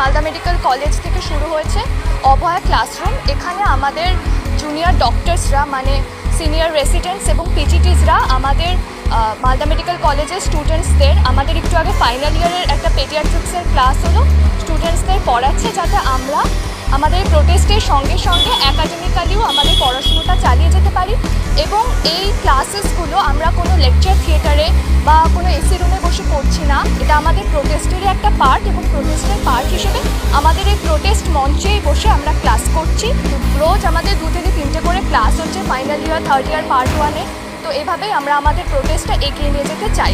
Malda medical college থেকে শুরু হয়েছে অভয়া ক্লাসরুম। এখানে আমাদের জুনিয়র ডক্টরসরা মানে সিনিয়র রেসিডেন্টস এবং পিজিটিসরা আমাদের মালদা মেডিকেল কলেজের স্টুডেন্টসদের আমাদের একটু আগে ফাইনাল ইয়ারের একটা পেডিয়াট্রিক্সের ক্লাস হলো স্টুডেন্টসদের পড়াচ্ছে যাতে আমরা আমাদের প্রোটেস্টের সঙ্গে সঙ্গে একাডেমিক্যালিও আমাদের পড়াশুনোটা চালিয়ে যেতে পারি। এবং এই ক্লাসেসগুলো আমরা কোনো লেকচার থিয়েটারে বা কোনো এসি রুমে বসে করছি না। এটা আমাদের প্রোটেস্টেরই একটা পার্ট এবং প্রোটেস্টের পার্ট হিসেবে আমাদের এই প্রোটেস্ট মঞ্চেই বসে আমরা ক্লাস করছি। রোজ আমাদের দু থেকে তিনটে করে ক্লাস হচ্ছে final year third year part ওয়ানে তো এভাবেই আমরা আমাদের প্রোটেস্টটা এগিয়ে নিয়ে যেতে চাই।